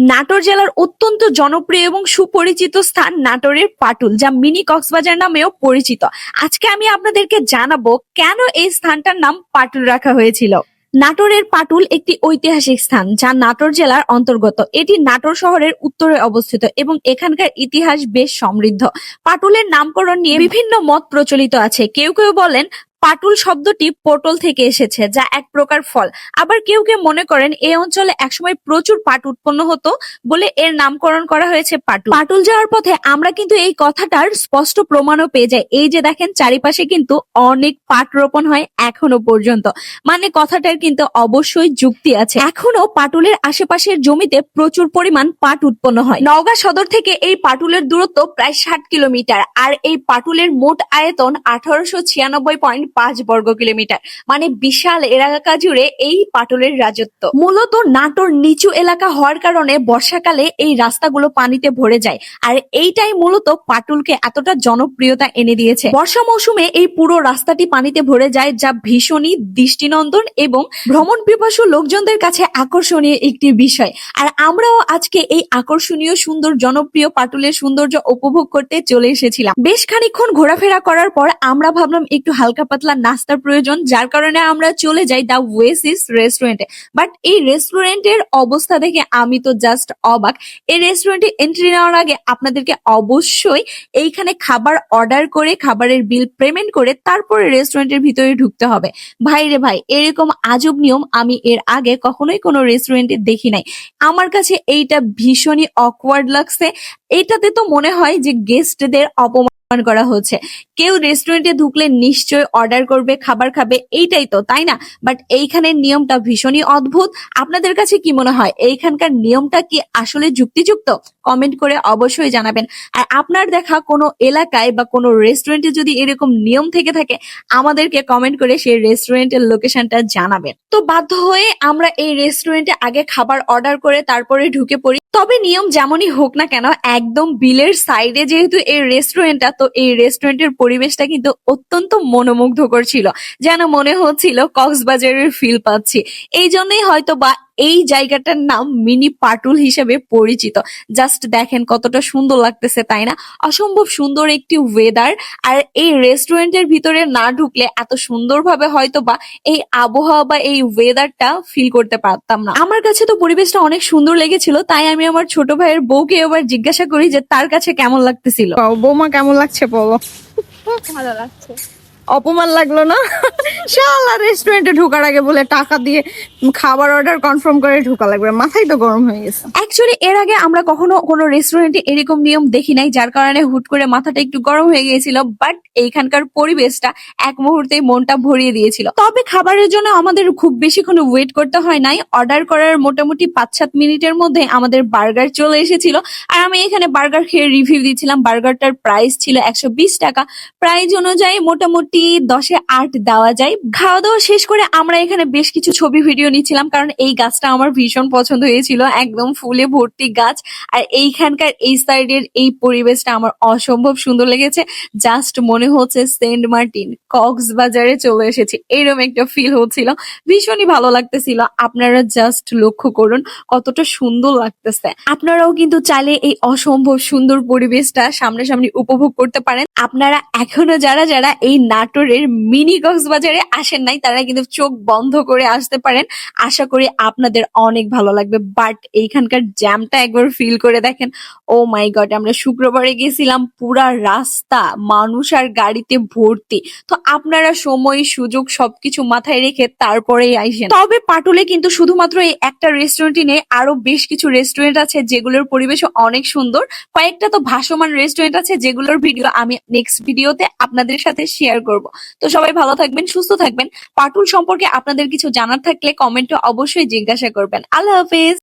নাটোর জেলার অত্যন্ত জনপ্রিয় এবং সুপরিচিত স্থান নাটোরের পাটুল, যা মিনি কক্সবাজার নামেও পরিচিত। আজকে আমি আপনাদেরকে জানাব কেন এই স্থানটার নাম পাটুল রাখা হয়েছিল। নাটোরের পাটুল একটি ঐতিহাসিক স্থান, যা নাটোর জেলার অন্তর্গত। এটি নাটোর শহরের উত্তরে অবস্থিত এবং এখানকার ইতিহাস বেশ সমৃদ্ধ। পাটুলের নামকরণ নিয়ে বিভিন্ন মত প্রচলিত আছে। কেউ কেউ বলেন পাটুল শব্দটি পটল থেকে এসেছে, যা এক প্রকার ফল। আবার কেউ কেউ মনে করেন এই অঞ্চলে একসময় প্রচুর পাট উৎপন্ন হতো বলে এর নামকরণ করা হয়েছে পাটুল। পাটুল যাওয়ার পথে আমরা কিন্তু এই কথাটার স্পষ্ট প্রমাণও পেয়ে যাই। এই যে দেখেন, চারিপাশে কিন্তু অনেক পাট রোপণ হয় এখনও পর্যন্ত। মানে কথাটার কিন্তু অবশ্যই যুক্তি আছে। এখনও পাটুলের আশেপাশের জমিতে প্রচুর পরিমাণ পাট উৎপন্ন হয়। নওগাঁ সদর থেকে এই পাটুলের দূরত্ব প্রায় ষাট কিলোমিটার। আর এই পাটুলের মোট আয়তন আঠারোশো ছিয়ানব্বই পয়েন্ট পাঁচ বর্গ কিলোমিটার। মানে বিশাল এলাকা জুড়ে এই পাটুলের রাজত্ব। মূলত নাটোর নিচু এলাকা হওয়ার কারণে বর্ষাকালে এই রাস্তাগুলো পানিতে ভরে যায়। আর এইটাই মূলত পাটুলকে এতটা জনপ্রিয়তা এনে দিয়েছে। বর্ষা মৌসুমে এই পুরো রাস্তাটি পানিতে ভরে যায়, যা ভীষণই দৃষ্টিনন্দন এবং ভ্রমণ পিপাসু লোকজনদের কাছে আকর্ষণীয় একটি বিষয়। আর আমরাও আজকে এই আকর্ষণীয়, সুন্দর, জনপ্রিয় পাটুলের সৌন্দর্য উপভোগ করতে চলে এসেছিলাম। বেশ খানিকক্ষণ ঘোরাফেরা করার পর আমরা ভাবলাম একটু হালকা পাতলা নাস্তার প্রয়োজন, যার কারণে আমরা চলে যাই দা ওয়েসিস রেস্টুরেন্টে বাট এই রেস্টুরেন্টের অবস্থা দেখে আমি তো জাস্ট অবাক। এই রেস্টুরেন্টে এন্ট্রি নেওয়ার আগে আপনাদেরকে অবশ্যই এইখানে খাবার অর্ডার করে, খাবারের বিল পেমেন্ট করে তারপরে রেস্টুরেন্টের ভিতরে ঢুকতে হবে। ভাই রে ভাই, এরকম আজব নিয়ম আমি এর আগে কখনোই কোনো রেস্টুরেন্টে দেখি নাই। আমার কাছে এইটা ভীষণই অকওয়ার্ড লাগছে। এটাতে তো মনে হয় যে গেস্টদের অপমান করা হচ্ছে। কেউ রেস্টুরেন্টে ঢুকলে নিশ্চয় অর্ডার করবে, খাবার খাবে, এইটাই তো, তাই না? বাট এইখানের নিয়মটা ভীষণই অদ্ভুত। আপনাদের কাছে কি মনে হয়? এইখানকার নিয়মটা কি আসলে যুক্তিযুক্ত? কমেন্ট করে অবশ্যই জানাবেন। আর আপনার দেখা কোনো এলাকায় বা কোনো রেস্টুরেন্টে যদি এরকম নিয়ম থেকে থাকে, আমাদেরকে কমেন্ট করে সেই রেস্টুরেন্টের লোকেশনটা জানাবেন। তো বাধ্য হয়ে আমরা এই রেস্টুরেন্টে আগে খাবার অর্ডার করে তারপরে ঢুকে পড়ি। তবে নিয়ম যেমনই হোক না কেন, একদম বিলের সাইডে যেহেতু এই রেস্টুরেন্টটা তো এই রেস্টুরেন্টের পরিবেশটা কিন্তু অত্যন্ত মনোমুগ্ধকর ছিল। যেন মনে হচ্ছিল কক্সবাজারের ফিল পাচ্ছি। এই জন্যই হয়তো বা এই জায়গাটার নাম মিনি পাটুল হিসেবে পরিচিত। জাস্ট দেখেন কতটা সুন্দর লাগতেছে, তাই না? অসম্ভব সুন্দর একটি ওয়েদার আর এই রেস্টুরেন্টের ভিতরে না ঢুকলে এত সুন্দরভাবে হয়তো বা এই আবহাওয়া বা এই ওয়েদারটা ফিল করতে পারতাম না। আমার কাছে তো পরিবেশটা অনেক সুন্দর লেগেছিল, তাই আমি আমার ছোট ভাইয়ের বউকে এবার জিজ্ঞাসা করি যে তার কাছে কেমন লাগতেছিল? বৌমা কেমন লাগছে বলো? ভালো লাগছে। অপমান লাগল না? শালা রেস্টুরেন্টে ঢোকার আগে বলে টাকা দিয়ে খাবার অর্ডার কনফার্ম করে ঢোকা লাগবে। মাথাই তো গরম হয়ে গেছে। অ্যাকচুয়ালি এর আগে আমরা কখনো কোনো রেস্টুরেন্টে এরকম নিয়ম দেখি নাই, যার কারণে হুট করে মাথাটা একটু গরম হয়ে গিয়েছিল বাট এইখানকার পরিবেশটা এক মুহূর্তে মনটা ভরিয়ে দিয়েছিল। তবে খাবারের জন্য আমাদের খুব বেশিক্ষণ ওয়েট করতে হয় নাই। অর্ডার করার মোটামুটি পাঁচ সাত মিনিটের মধ্যে আমাদের বার্গার চলে এসেছিল। আর আমি এখানে বার্গার খেয়ে রিভিউ দিয়েছিলাম। বার্গারটার প্রাইস ছিল একশো বিশ টাকা। প্রাইস অনুযায়ী মোটামুটি দশে আট দেওয়া যায়। খাওয়া দাওয়া শেষ করে আমরা এখানে বেশ কিছু ছবি, ভিডিও নিচ্ছিলাম কারণ এই গাছটা আমার ভীষণ পছন্দ হয়েছিল, একদম ফুলে ভর্তি গাছ। আর এইখানকার এই সাইডের এই পরিবেশটা আমার অসম্ভব সুন্দর লেগেছে। জাস্ট মনে হচ্ছে সেন্ট মার্টিন, কক্সবাজারে চলে এসেছি। এরকম একটা ফিল হচ্ছিল। ভীষণই ভালো লাগতেছিল। আপনারা জাস্ট লক্ষ্য করুন কতটা সুন্দর লাগতেছে। আপনারাও কিন্তু চাইলে এই অসম্ভব সুন্দর পরিবেশটা সামনাসামনি উপভোগ করতে পারেন। আপনারা এখনও যারা যারা এই নাটোরের মিনি কক্সবাজারে আসেন নাই, তারা কিন্তু চোখ বন্ধ করে আসতে পারেন। আশা করি আপনাদের অনেক ভালো লাগবে, বাট এইখানকার জ্যামটা একবার ফিল করে দেখেন। ও মাই গড আমরা শুক্রবারে গেছিলাম, পুরা রাস্তা, মানুষ আর গাড়িতে ভর্তি। তো আপনারা সময়, সুযোগ সবকিছু মাথায় রেখে তারপরেই আইসেন তবে পাটুলে কিন্তু শুধুমাত্র এই একটা রেস্টুরেন্টই নেই, আরও বেশ কিছু রেস্টুরেন্ট আছে যেগুলোর পরিবেশ অনেক সুন্দর। কয়েকটা তো ভাসমান রেস্টুরেন্ট আছে যেগুলোর ভিডিও আমি নেক্সট ভিডিওতে আপনাদের সাথে শেয়ার করব। তো সবাই ভালো থাকবেন, সুস্থ থাকবেন। পাটুল সম্পর্কে আপনাদের কিছু জানার থাকলে কমেন্টে অবশ্যই জিজ্ঞাসা করবেন। আল্লাহ হাফেজ।